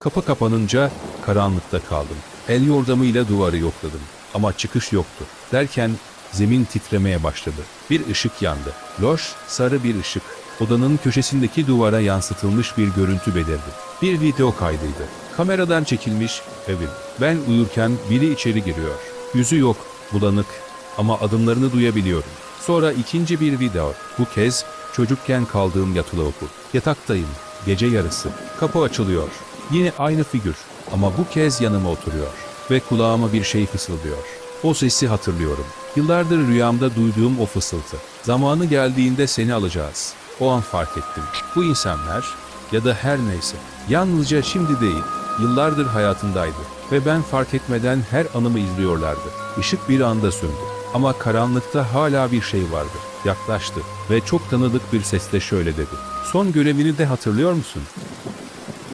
Kapı kapanınca karanlıkta kaldım. El yordamıyla duvarı yokladım. Ama çıkış yoktu. Derken zemin titremeye başladı. Bir ışık yandı. Loş, sarı bir ışık. Odanın köşesindeki duvara yansıtılmış bir görüntü belirdi. Bir video kaydıydı. Kameradan çekilmiş evim. Ben uyurken biri içeri giriyor. Yüzü yok, bulanık ama adımlarını duyabiliyorum. Sonra ikinci bir video. Bu kez çocukken kaldığım yatılı okul. Yataktayım. Gece yarısı. Kapı açılıyor. Yine aynı figür ama bu kez yanıma oturuyor ve kulağıma bir şey fısıldıyor. O sesi hatırlıyorum. Yıllardır rüyamda duyduğum o fısıltı. Zamanı geldiğinde seni alacağız. O an fark ettim. Bu insanlar ya da her neyse yalnızca şimdi değil, yıllardır hayatındaydı ve ben fark etmeden her anımı izliyorlardı. Işık bir anda söndü ama karanlıkta hala bir şey vardı. Yaklaştı ve çok tanıdık bir sesle şöyle dedi. Son görevini de hatırlıyor musun?